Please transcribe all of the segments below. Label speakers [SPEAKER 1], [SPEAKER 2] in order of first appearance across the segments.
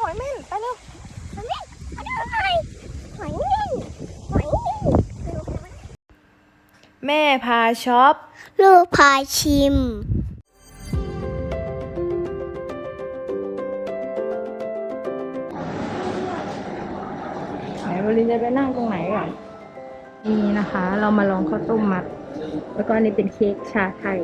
[SPEAKER 1] หอยเม่นไปเร็ว
[SPEAKER 2] หอยเม่นมาดูหน่อยหอยเม่นหอยเม่นไปดูกันไหม
[SPEAKER 1] แม่พาช็อป
[SPEAKER 2] ลูกพาชิม
[SPEAKER 1] ไหนวลินจะไปนั่งตรงไหนก่อนนี่นะคะ เรามาลองข้าวต้มมัด แล้วก็อันนี้เป็นเค้กชาไทย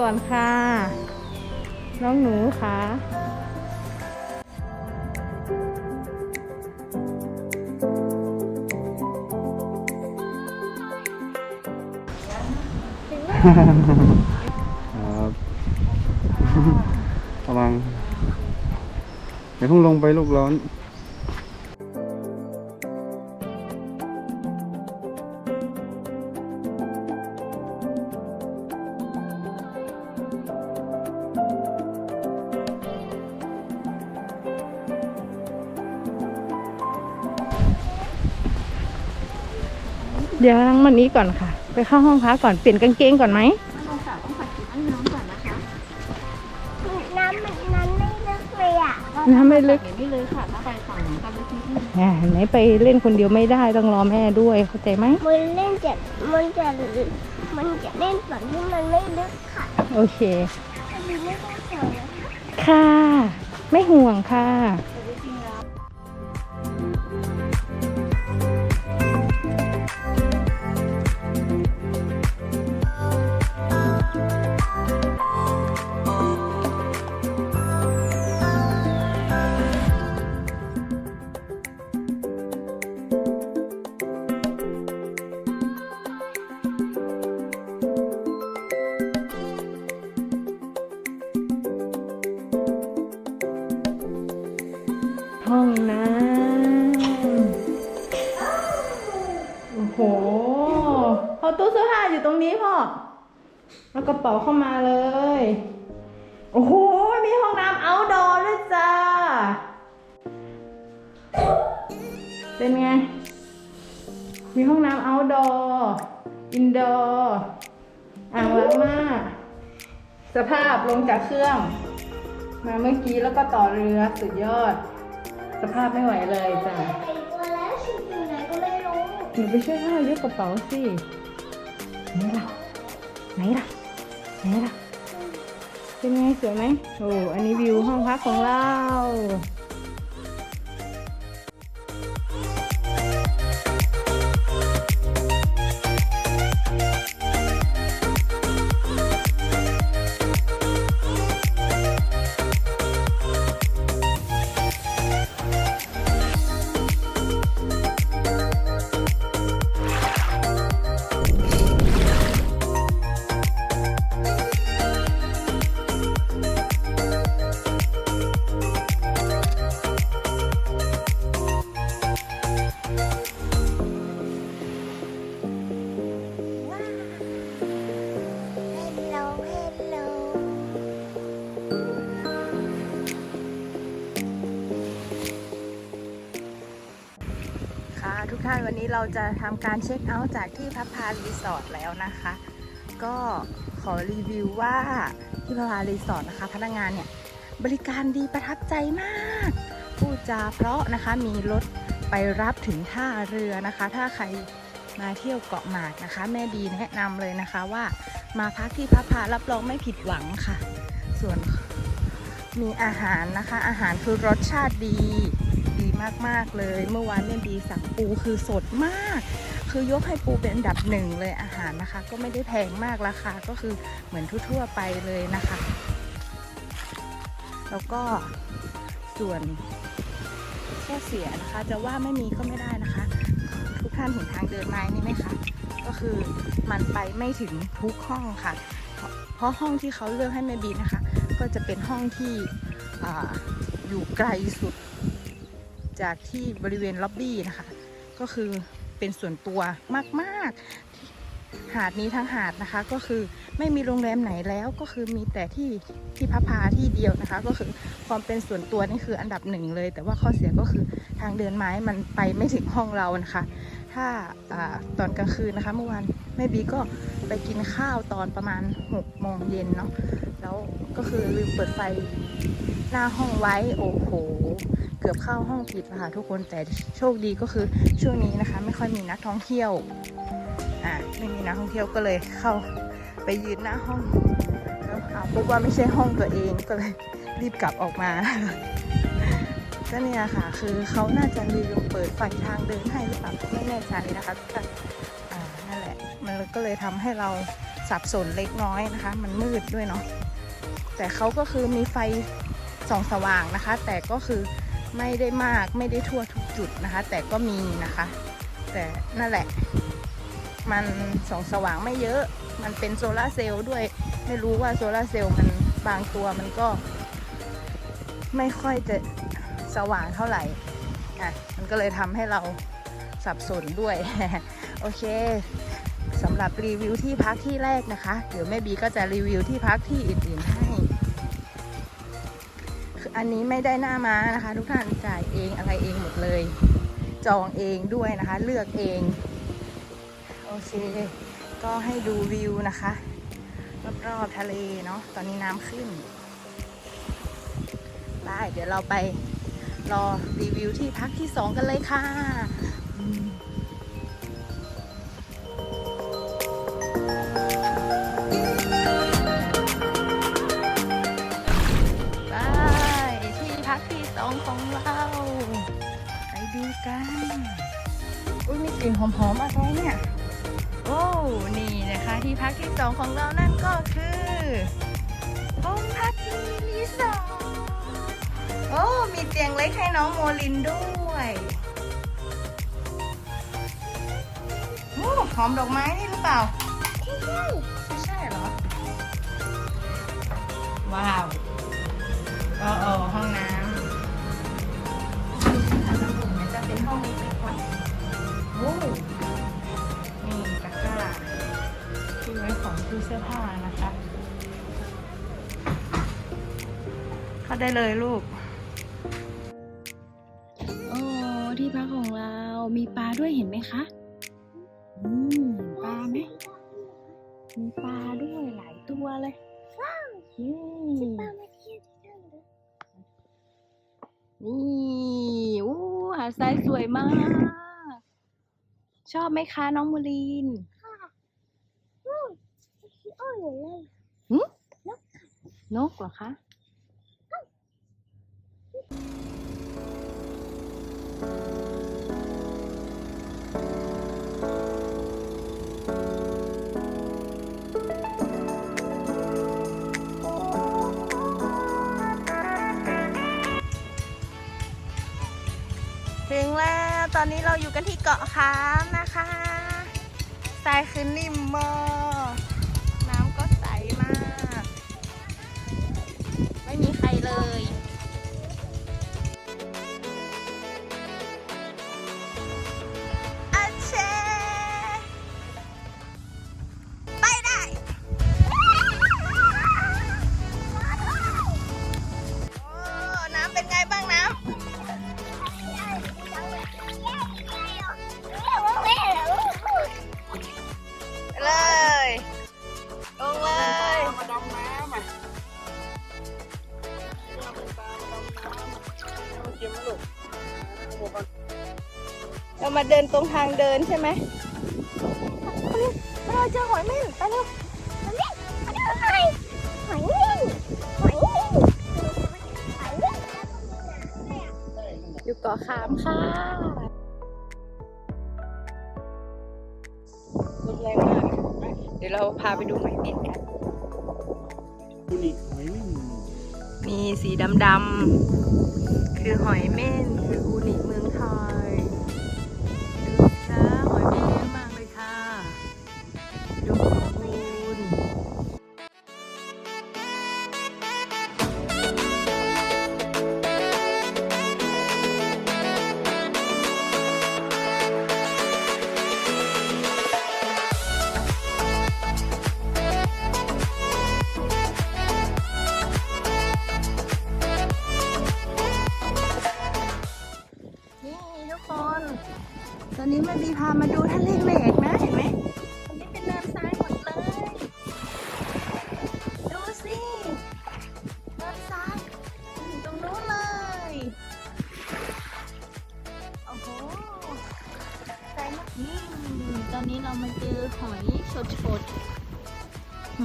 [SPEAKER 1] ก่อนค่ะ น้องหนูค่ะ
[SPEAKER 3] ครับระวังเดี๋ยวเพิ่งลงไปลูกร้อน
[SPEAKER 1] เดี๋ยวนั่งมันนี้ก่อนค่ะ ไปเข้าห้องพักก่อนเปลี่ยนกางเกงก่อนไหม
[SPEAKER 2] น้ำมันน้ำไม่ลึกเลยอะ
[SPEAKER 1] น้ำไม่ลึก
[SPEAKER 4] ไม่เลยค่ะถ้าไปฝั่งนู้นก็ลึกนิดนึง
[SPEAKER 1] แหมไหนไปเล่นคนเดียวไม่ได้ต้องรอแม่ด้วยเข้าใจไหม
[SPEAKER 2] มันเล่นจะมันจะมันจะเล่นส่วนที่มันไม่ลึกค่ะ
[SPEAKER 1] โอเค
[SPEAKER 2] มันไม่ได้ส่วนนะคะ
[SPEAKER 1] ค่ะ ไม่ห่วงค่ะ แล้วกระเป๋าเข้ามาเลย โอ้โห มีห้องน้ำเอาดอด้วยจ้า เป็นไง มีห้องน้ำเอาดออินดอร์อ่างล้างหน้า สภาพลงจากเครื่อง มาเมื่อกี้แล้วก็ต่อเรือสุดยอด สภาพไม่ไหวเลยจ้ะ
[SPEAKER 2] ไอ้ตัวแล้วชุดอยู่ไหนก็ไม่รู้
[SPEAKER 1] หนูไปช่วยพ่อยกกระเป๋าสิ ไหนล่ะ ไหนล่ะ ไหนล่ะเป็นไงสวยไหมโอ้อันนี้วิวห้องพักของเรา ท่านวันนี้เราจะทำการเช็คเอาท์จากที่พับพารีสอร์ทแล้วนะคะ ก็ขอรีวิวว่าที่พับพารีสอร์ทนะคะพนักงานเนี่ยบริการดีประทับใจมากพูดจาเพราะนะคะมีรถไปรับถึงท่าเรือนะคะ ถ้าใครมาเที่ยวเกาะหมากนะคะ แม่บีแนะนำเลยนะคะว่ามาพักที่พับพารับรองไม่ผิดหวังค่ะ ส่วนมีอาหารนะคะ อาหารคือรสชาติดี มาก ๆ เลย เมื่อวานเนี่ยดีสั่งปูคือสดมาก คือยกให้ปูเป็นอันดับหนึ่งเลยอาหารนะคะ ก็ไม่ได้แพงมากราคาก็คือเหมือนทั่ว ๆ ไปเลยนะคะ แล้วก็ส่วนข้อเสียนะคะ จะว่าไม่มีก็ไม่ได้นะคะ ทุกท่านเห็นทางเดินไม้นี่ไหมคะก็คือมันไปไม่ถึงทุกห้องค่ะ เพราะห้องที่เขาเลือกให้แม่บีนะคะ ก็จะเป็นห้องที่ออยู่ไกลสุด จากที่บริเวณล็อบบี้นะคะ ก็คือเป็นส่วนตัวมาก ๆ หาดนี้ทั้งหาดนะคะ ก็คือไม่มีโรงแรมไหนแล้วก็คือมีแต่ที่ที่พัพาที่เดียวนะคะ ก็คือความเป็นส่วนตัวนี่คืออันดับหนึ่งเลย แต่ว่าข้อเสียก็คือทางเดินไม้มันไปไม่ถึงห้องเรานะคะ ถ้าอาตอนกลางคืนนะคะ เมื่อวานแม่บีก็ไปกินข้าวตอนประมาณ6โมงเย็นเนาะแล้วก็คือลืมเปิดไฟหน้าห้องไว้โอ้โห เกือบเข้าห้องผิดค่ะทุกคนแต่โชคดีก็คือช่วงนี้นะคะ ไม่ค่อยมีนักท่องเที่ยวอ่าไม่มีนักท่องเที่ยวก็เลยเข้าไปยืนหน้าห้องแล้วเอาพบว่าไม่ใช่ห้องตัวเองก็เลยรีบกลับออกมาก็เนี่ยค่ะ คือเขาน่าจะลืมเปิดไฟทางเดินให้หรือเปล่าไม่แน่ใจนะคะทุกท่านอ่านั่นแหละ มันก็เลยทำให้เราสับสนเล็กน้อยนะคะ มันมืดด้วยเนาะแต่เขาก็คือมีไฟส่องสว่างนะคะ แต่ก็คือ ไม่ได้มากไม่ได้ทั่วทุกจุดนะคะ แต่ก็มีนะคะ แต่นั่นแหละ มันส่องสว่างไม่เยอะ มันเป็นโซลาเซลล์ด้วย ไม่รู้ว่าโซลาเซลล์มันบางตัวมันก็ ไม่ค่อยจะสว่างเท่าไหร่อะมันก็เลยทำให้เราสับสนด้วย โอเคสำหรับรีวิวที่พักที่แรกนะคะ เดี๋ยวแม่บีก็จะรีวิวที่พักที่อื่นๆให้ อันนี้ไม่ได้หน้าม้านะคะ ทุกท่านจ่ายเองอะไรเองหมดเลย จองเองด้วยนะคะ เลือกเอง โอเค ก็ให้ดูวิวนะคะรอบๆทะเลเนาะตอนนี้น้ำขึ้นได้เดี๋ยวเราไปรอรีวิวที่พักที่สองกันเลยค่ะ กันอุ้ยมีกลิ่นหอมๆอะไรเนี่ยโอ้นี่นะคะที่พักที่สองของเรานั่นก็คือห้องพักดีรีสอร์ทโอ้มีเตียงเล็กให้น้องโมลินด้วยโอ้หอมดอกไม้นี่หรือเปล่าไม่ใช่เหรอ ว้าวก็เออห้องน้ำ โอ้นี่ตะกร้าที่ไว้ของตู้เสื้อผ้านะคะ เข้าได้เลยลูก
[SPEAKER 4] โอ้ที่พักของเรามีปลาด้วยเห็นไหมคะ อืมปลาไหมมีปลาด้วยหลายตัวเลยอืม
[SPEAKER 2] ป้ามาเที่ยวที่นั่นเหรอ
[SPEAKER 1] นี่อู้หาดทรายสวยมาก ชอบไหมคะน้องมูลีน
[SPEAKER 2] อืมโอ้ยเลย
[SPEAKER 1] นกเหรอคะ ตอนนี้เราอยู่กันที่เกาะค้ามนะคะทรายคือนิ่มมาก มาเดิน
[SPEAKER 3] ต
[SPEAKER 1] รงทางเดินใช่ไหมเราเจอหอยเม่นไปเร็ว
[SPEAKER 2] หอยเม่นหอยเม่หอยหอยเม่นหอยเม่น
[SPEAKER 1] อยู่เกาะขามค่ะลมแรงมาก เดี๋ยวเราพาไปดูหอยเม่นกัน
[SPEAKER 3] นี่หอยไม่มี
[SPEAKER 1] มีสีดำๆ คือหอยเม่น คืออูนิ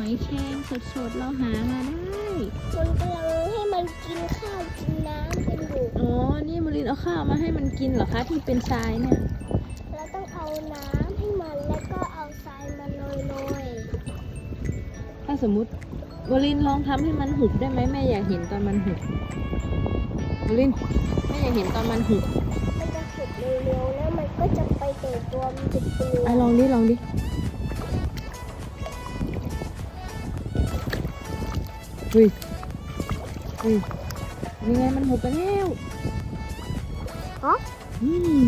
[SPEAKER 1] อยแครงสดสดๆเราหามาได้
[SPEAKER 2] มันกำลังให้มันกินข้าวกินน้ำกันอยู่
[SPEAKER 4] อ๋อนี่มารินเอาข้าวมาให้มันกินเหรอคะที่เป็นทรายเนี่ย
[SPEAKER 2] เราต้องเอาน้ำให้มันแล้วก็เอาทรายมาโรยโรย
[SPEAKER 4] ถ้าสมมุติวลินลองทำให้มันหุบได้ไหมแม่อยากเห็นตอนมันหุบวลินแม่อยากเห็นตอนมันหุบ
[SPEAKER 2] ๆมันจะขุดเร็วๆแล้วมันก็จะไปเตะตัวมันจะเปลือ
[SPEAKER 4] อะลองดิลองดิ เฮ้ยเฮ้ยยังไงมันหุบไปแล้ว
[SPEAKER 2] ฮะ
[SPEAKER 4] อืม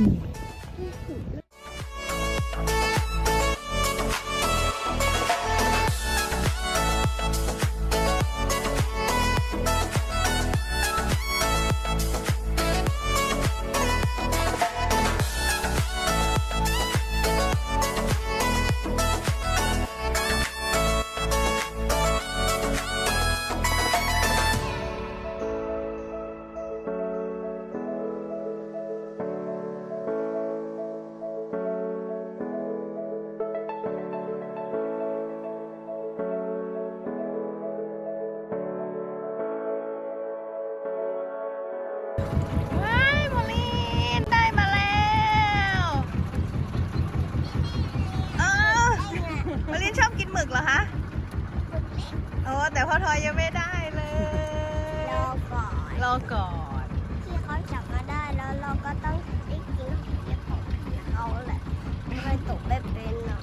[SPEAKER 1] นชอบกินหมึกเหรอคะโอ้แต่พ่อทอยยังไม่ได้เลย
[SPEAKER 2] รอก่อน
[SPEAKER 1] รอก่อน
[SPEAKER 2] ที่เขาจับมาได้แล้วเราก็ต้องได้กินของเของเขาแหละไม่เคยตกไม่เป็นหรอก